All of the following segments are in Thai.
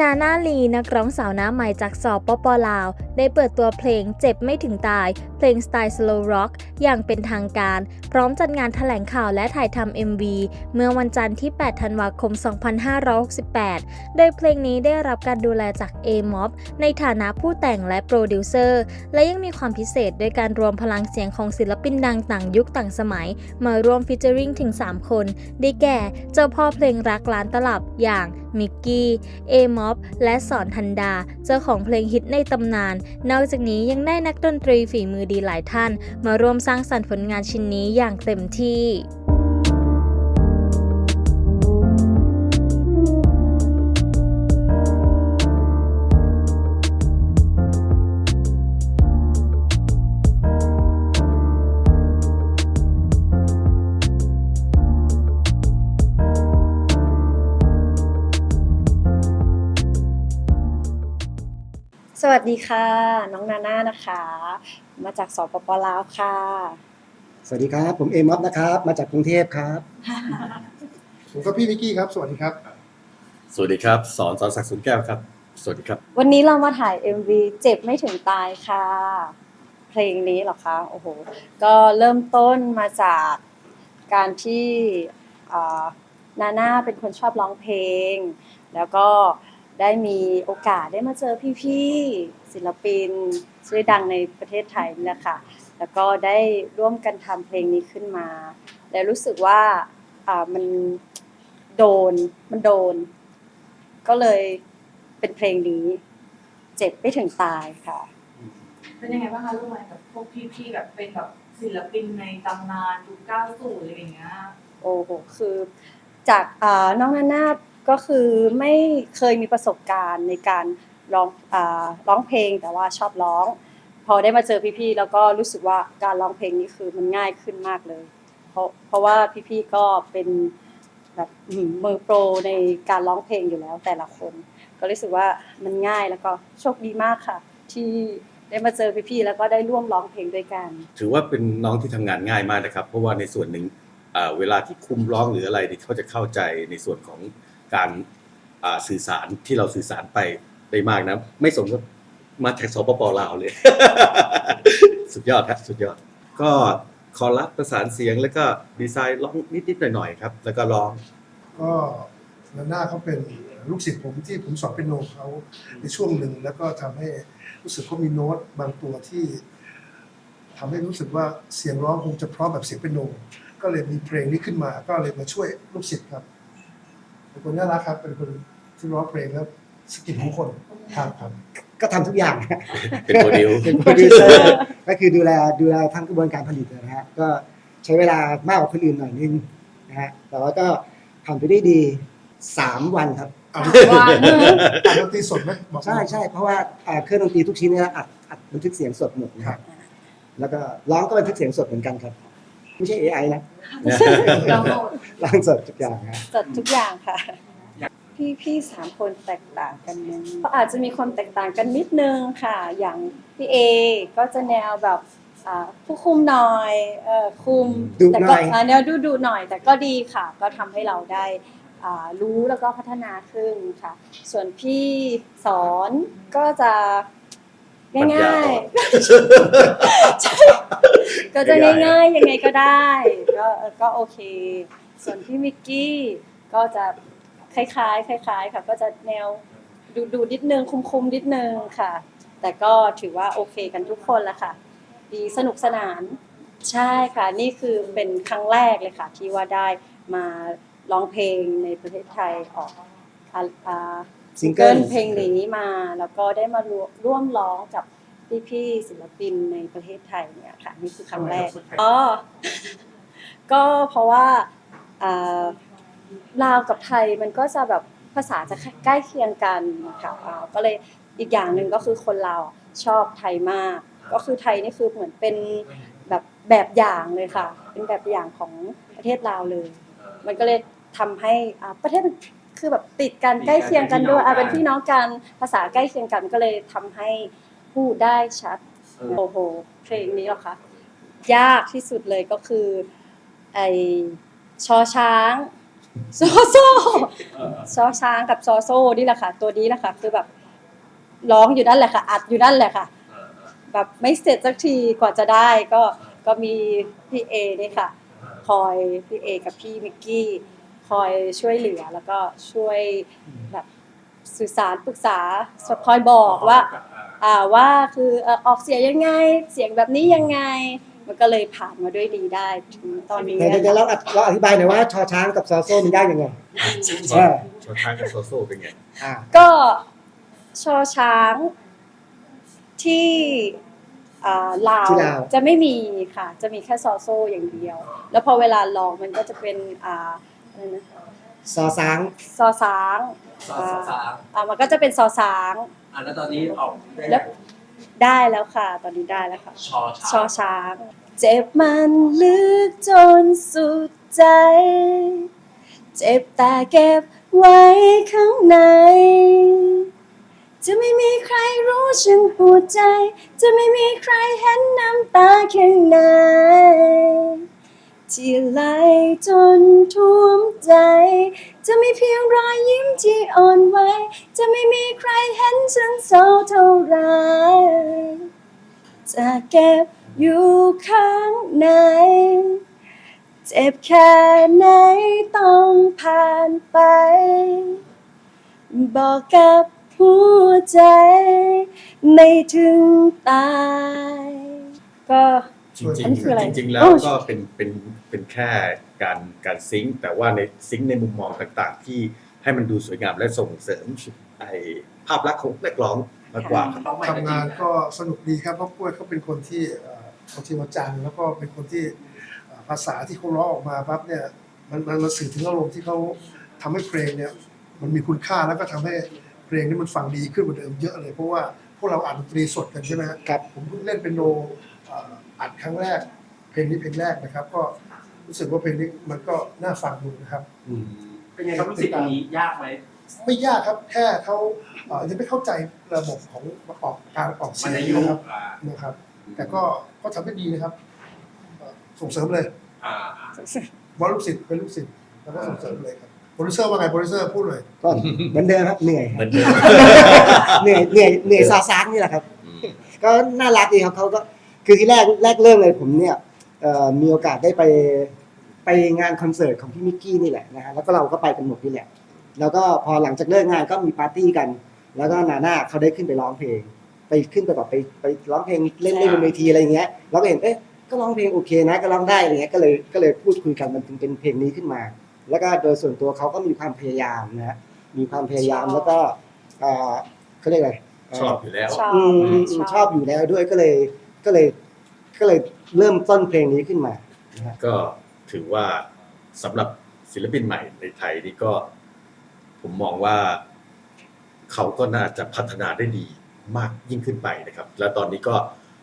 นานาลีนักร้องสาวหน้าใหม่จากสปปลาว ได้เปิดตัวเพลงเจ็บไม่ถึงตาย เพลงสไตล์ slow rock อย่างเป็นทางการ พร้อมจัดงานแถลงข่าวและถ่ายทำ MV เมื่อวันจันทร์ที่ 8 ธันวาคม 2568 โดยเพลงนี้ได้รับการดูแลจาก a m o b ในฐานะผู้แต่งและโปรดิวเซอร์ และยังมีความพิเศษด้วยการรวมพลังเสียงของศิลปินดังต่างยุคต่างสมัย มาร่วมฟิชเจอริงถึง 3 คน ได้แก่ เจ้าพ่อเพลงรักล้านตลับอย่างมิกกี้เอมอฟและสอนทันดา เจ้าของเพลงฮิตในตำนาน นอกจากนี้ยังได้นักดนตรีฝีมือดีหลายท่าน มาร่วมสร้างสรรค์ผลงานชิ้นนี้อย่างเต็มที่ สวัสดีค่ะ น้องนาน่านะคะ มาจากสปปลาวค่ะ สวัสดีครับ ผมเอมอฟนะครับ มาจากกรุงเทพครับ ผมก็พี่นิกกี้ครับ สวัสดีครับ สวัสดีครับ สอนสอนศักดิ์สุนแก้วครับ สวัสดีครับ วันนี้เรามาถ่าย MV เจ็บไม่ถึงตายค่ะ เพลงนี้เหรอคะโอ้โหก็เริ่มต้นมาจากการที่อ่านาน่าเป็นคนชอบร้องเพลง แล้วก็ ได้มีโอกาสได้มาเจอพี่ๆศิลปินชื่อดังในประเทศไทยนี่แหละค่ะแล้วก็ได้ร่วมกันทำเพลงนี้ขึ้นมา แล้วรู้สึกว่าอ่ามันโดนมันโดน ก็เลยเป็นเพลงนี้ เจ็บไม่ถึงตายค่ะ เป็นยังไงบ้างคะร่วมงานกับพวกพี่ๆแบบเป็นแบบศิลปินในตำนานยุค90อะไรอย่างเงี้ยโอ้โหคือ จากอ่าน้องนานา ก็คือไม่เคยมีประสบการณ์ในการร้องอร้องเพลงแต่ว่าชอบร้อง พอได้มาเจอพี่ๆแล้วก็รู้สึกว่าการร้องเพลงนี้คือมันง่ายขึ้นมากเลย เพราะเพราะว่าพี่ๆก็เป็นแบบมือโปรในการร้องเพลงอยู่แล้วแต่ละคน ก็รู้สึกว่ามันง่ายแล้วก็โชคดีมากค่ะ ที่ได้มาเจอพี่ๆแล้วก็ได้ร่วมร้องเพลงด้วยกัน ถือว่าเป็นน้องที่ทำงานง่ายมากนะครับ เพราะว่าในส่วนหนึ่งเวลาที่คุมร้องหรืออะไรที่เขาจะเข้าใจในส่วนของ การสื่อสารที่เราสื่อสารไปได้มากนะ ไม่สมกับมาจากสปปลาวเลย สุดยอดครับสุดยอด ก็คอรัสประสานเสียงแล้วก็ดีไซน์ร้องนิดๆหน่อยๆครับ แล้วก็ร้อง ก็นาน่าเขาเป็นลูกศิษย์ผมที่ผมสอนเป็นโนเขาในช่วงหนึ่งแล้วก็ทำให้รู้สึกเขามีโน้ตบางตัวที่ทำให้รู้สึกว่าเสียงร้องคงจะเพราะแบบเสียงเป็นโนก็เลยมีเพลงนี้ขึ้นมา ก็เลยมาช่วยลูกศิษย์ครับ เป็นคนน่ารักครับ เป็นคนที่ร้องเพลงแล้วสกิลทุกคนครับครับ ก็ทำทุกอย่างเป็นโมเดลเป็นโปรดิวเซอร์ก็คือดูแลดูแลทั้งกระบวนการผลิตนะฮะก็ใช้เวลามากกว่าคนอื่นหน่อยนึงนะฮะแต่ว่าก็ทำไปได้ดีสามวันครับอ่านว่าอ่านดนตรีสดไหมบอกใช่ใช่เพราะว่าอ่าเครื่องดนตรีทุกชิ้นเนี่ยอัดอัดบันทึกเสียงสดหมดนะครับแล้วก็ร้องก็บันทึกเสียงสดเหมือนกันครับ ไม่ใช่ AI นะเราโหลดร้องสดทุกอย่างนะจดทุกอย่างค่ะ พี่พี่สามคนแตกต่างกันนึงก็อาจจะมีความแตกต่างกันนิดนึงค่ะ อย่างพี่เอก็จะแนวแบบอ่าผู้คุมหน่อยเออคุมดุแต่หก็น่อย อ่าแนวดูดูหน่อย แต่ก็ดีค่ะ ก็ทำให้เราได้อ่ารู้แล้วก็พัฒนาขึ้นค่ะ ส่วนพี่สอนก็จะ ง่ายๆใช่ก็จะง่ายๆยังไงก็ได้ ก็เออก็โอเค ส่วนพี่มิกกี้ก็จะคล้ายๆคล้าย ๆ ค่ะ ก็จะแนวดูดูนิดนึงคุมๆนิดนึงค่ะ แต่ก็ถือว่าโอเคกันทุกคนละค่ะ ดีสนุกสนานใช่ค่ะ นี่คือเป็นครั้งแรกเลยค่ะ ที่ว่าได้มาร้องเพลงในประเทศไทยออกอ่าอ่า ซิงเกิลเพลงนี้มา แล้วก็ได้มาร่วมร่วมร้องกับพี่ๆศิลปินในประเทศไทยเนี่ยค่ะนี่คือครั้งแรกอ๋อก็เพราะว่าอ่าลาวกับไทยมันก็จะแบบภาษาจะใกล้เคียงกันค่ะอ่าก็เลยอีกอย่างหนึ่งก็คือคนลาวชอบไทยมาก ก็คือไทยนี่คือเหมือนเป็นแบบแบบอย่างเลยค่ะ เป็นแบบอย่างของประเทศลาวเลย มันก็เลยทำให้อ่าประเทศมัน คือแบบติดกันใกล้เคียงกันด้วยอ่าเป็นพี่น้องกันภาษาใกล้เคียงกันก็เลยทำให้พูดได้ชัดโอ้โหเพลงนี้เหรอคะยากที่สุดเลยก็คือ ไอชอช้างโซโซซอช้างกับซอโซนี่แหละค่ะ ตัวนี้แหละค่ะคือแบบร้องอยู่นั่นแหละค่ะ อัดอยู่นั่นแหละค่ะแบบไม่เสร็จสักทีกว่าจะได้ก็ก็มีพี่เอนี่ค่ะ คอยพี่เอกับพี่มิกกี้ คอยช่วยเหลือแล้วก็ช่วยแบบสื่อสารปรึกษาคอยบอกว่าอ่าว่าคือเอ่อออกเสียงยังไงเสียงแบบนี้ยังไง มันก็เลยผ่านมาด้วยดีได้ถึงตอนนี้เดี๋ยวเดี๋ยวเราเราอธิบายหน่อยว่าชอช้างกับซอโซ่มันได้ยังไงเออชอช้างกับโซโซ่เป็นไงอ่าก็ชอช้างที่อ่าลาวที่ลาวจะไม่มีค่ะ จะมีแค่ซอโซอย่างเดียว แล้วพอเวลาลองมันก็จะเป็นอ่า อะไรนะซอช้างซอสางสองสามอ่ามันก็จะเป็นซอสางอะแล้วตอนนี้ออกได้แล้วได้แล้วค่ะ ตอนนี้ได้แล้วค่ะ ชอชช้าอช้าง เจ็บมันลึกจนสุดใจ เจ็บแต่เก็บไว้ข้างใน จะไม่มีใครรู้ฉันปวดใจ จะไม่มีใครเห็นน้ำตาข้างใน ที่ไหลจนท่วมใจ จะมีเพียงรอยยิ้มที่อ่อนไหวจะไม่มีใครเห็นฉันเศร้าเท่าไรจะเก็บอยู่ข้างใน เจ็บแค่ไหนต้องผ่านไป บอกกับหัวใจ ไม่ถึงตาย ก็ จริงอันนี้คืออะไรๆจริงๆแล้วโอ้ก็เป็นเป็นเป็นแค่การการซิงค์แต่ว่าในซิงค์ในมุมมองต่างๆ ที่ให้มันดูสวยงามและส่งเสริมไอภาพลักษณ์ของนักร้องมากกว่าครับน้องใหม่ทำงานก็สนุกดีครับเพราะกล้วยเขาเป็นคนที่เอ่อเอาจริงเอาจังแล้วก็เป็นคนที่เอ่อภาษาที่เขาร้องออกมาปั๊บเนี่ยมันมันมันสื่อถึงอารมณ์ที่เขาทำให้เพลงเนี่ยมันมีคุณค่าแล้วก็ทำให้เพลงนี้มันฟังดีขึ้นกว่าเดิมเยอะเลยเพราะว่าพวกเราอ่านดนตรีสดกันใช่ไหมฮะครับผมเพิ่งเล่นเป็นโนเอ่ออัดครั้งแรก เพลงนี้เพลงแรกนะครับ ก็รู้สึกว่าเพลงนี้มันก็น่าฟังดูนะครับ เป็นไงครับรู้สึกตรงนี้ยากไหมไม่ยากครับแค่เขาเอ่อยังไม่เข้าใจระบบของออกการออกมัเสีนยงอายุนะครับอ่านะครับ แต่ก็ก็ทำได้ดีนะครับเอ่อส่งเสริมเลยอ่าว่าลูกศิษย์เป็นลูกศิษย์แล้วก็ส่งเสริมเลยครับโปรดิวเซอร์ว่าไงโปรดิวเซอร์พูดเลยก็เหมือนเดิมครับเหนื่อยเหมือนเดิมเหนื่อยเหนื่อยเหนื่อยซอช้างนี่แหละครับอืมก็น่ารักดีครับเขาก็ คือที่แรกแรกเริ่มเลยผมเนี่ยเอ่อมีโอกาสได้ไปไปงานคอนเสิร์ตของพี่มิกกี้นี่แหละนะฮะแล้วก็เราก็ไปกันหมดนี่แหละ แล้วก็พอหลังจากเลิกงานก็มีปาร์ตี้กัน แล้วก็นาน่าเขาได้ขึ้นไปร้องเพลง ไปขึ้นไปแบบไปไปร้องเพลงเล่นเล่นบนเวทีอะไรอย่างเงี้ยเราก็เห็นเอ๊ะก็ร้องเพลงโอเคนะก็ร้องได้อะไรเงี้ยก็เลยก็เลยพูดคุยกันมันถึงเป็นเพลงนี้ขึ้นมา แล้วก็โดยส่วนตัวเขาก็มีความพยายามนะฮะมีความพยายามแล้วก็เอ่อเขาเรียกอะไรเชอบอยู่แล้ว ชอบ อืมอืมอืมชอบอยู่แล้วด้วยก็เลย ก็เลยก็เลยเริ่มต้นเพลงนี้ขึ้นมานะฮะ ก็ถือว่าสำหรับศิลปินใหม่ในไทยนี่ก็ ผมมองว่าเขาก็น่าจะพัฒนาได้ดีมากยิ่งขึ้นไปนะครับ และตอนนี้ก็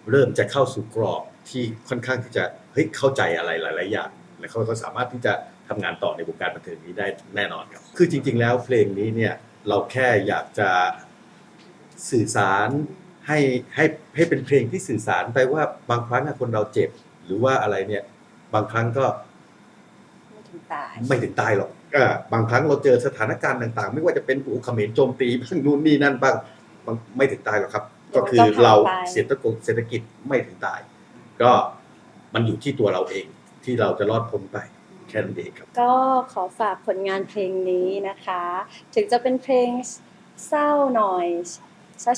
เริ่มจะเข้าสู่กรอบที่ค่อนข้างที่จะเฮ้ยเข้าใจอะไรหลาย ๆ อย่าง และเขาก็สามารถที่จะทำงานต่อในวงการบันเทิงนี้ได้แน่นอนครับคือจริง ๆ แล้วเพลงนี้เนี่ยเราแค่อยากจะสื่อสาร ให้ให้ให้เป็นเพลงที่สื่อสารไปว่าบางครั้งอะคนเราเจ็บ หรือว่าอะไรเนี่ย บางครั้งก็ไม่ถึงตาย ไม่ถึงตายหรอกเออบางครั้งเราเจอสถานการณ์ต่างๆ ไม่ว่าจะเป็นอูเขมรโจมตีบ้างนู่นนี่นั่นบ้างบางไม่ถึงตายหรอกครับเดี๋ก็ยวคือต้องผ่านเราไปเศรษฐกิจเศรษฐกิจไม่ถึงตาย ก็มันอยู่ที่ตัวเราเองที่เราจะรอดพ้นไปแค่นั้นเองครับ ก็ขอฝากผลงานเพลงนี้นะคะ ถึงจะเป็นเพลงเศร้าหน่อย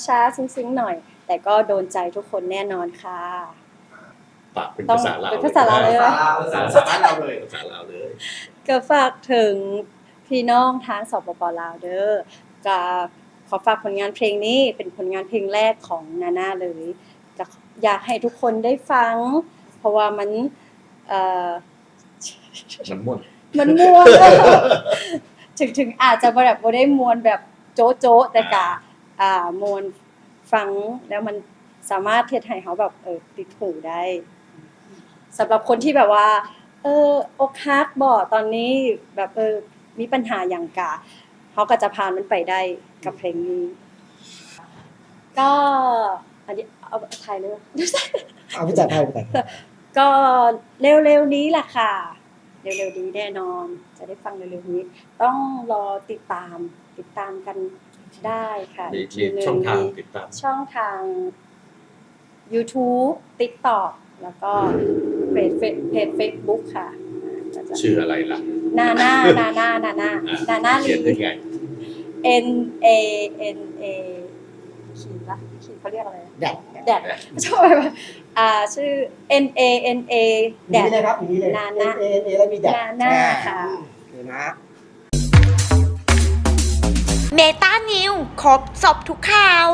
ช้าๆ ซึ้งๆ หน่อย แต่ก็โดนใจทุกคนแน่นอนค่ะปากเป็นต้องภาษาลาวเป็นภาษาลาวเลย ภาเหรอภาษาภาษาบ้านเราเลยษาลาวเลย ก็ฝากถึงพี่น้องทางสปปลาวเด้อก็ขอฝากผลงานเพลงนี้เป็นผลงานเพลงแรกของนาน่าเลยจะอยากให้ทุกคนได้ฟัง เพราะว่ามันเอ่อ มันม่วน มันมวน ถึงถึงอาจจะบ่แบบบ่ได้มวนแบบโจ๊ะโจ๊ะแต่กะ อ่ามวนฟังแล้วมันสามารถเทียดให้เขาแบบเออติดหูได้สำหรับคนที่แบบว่า เอออกฮักบ่ตอนนี้แบบเออมีปัญหาอย่างกะเขาก็จะผ่านมันไปได้กับเพลงนี้ ก็อันนี้เอาถ่ายเลยเอาไปจัดให้ไปจัดให้ก็เร็วๆนี้แหละค่ะ เร็วๆนี้แน่นอน จะได้ฟังเร็วๆนี้ ต้องรอติดตามติดตามกัน ได้ค่ะมีกมีทีหนึ่ช่องทางมีติดตาม ช่องทาง YouTube TikTok แล้วก็เพจเพจ Facebook ค่ะก็จะชื่ออะไรล่ะ นาน่านาน่านาน่าอะนาน่าเขียนได้ลีไง N A N A ขีดละขีดเขาเรียกอะไรแดดแดดชอบอะไรวะอ่าชื่อ N A N A แดนี่ดเลยครับอย่างนี้เลยนาน่าเอเอแล้วมีแดดนาน่าค่ะโอเคนะ เมตานิวครบจบทุกข่าว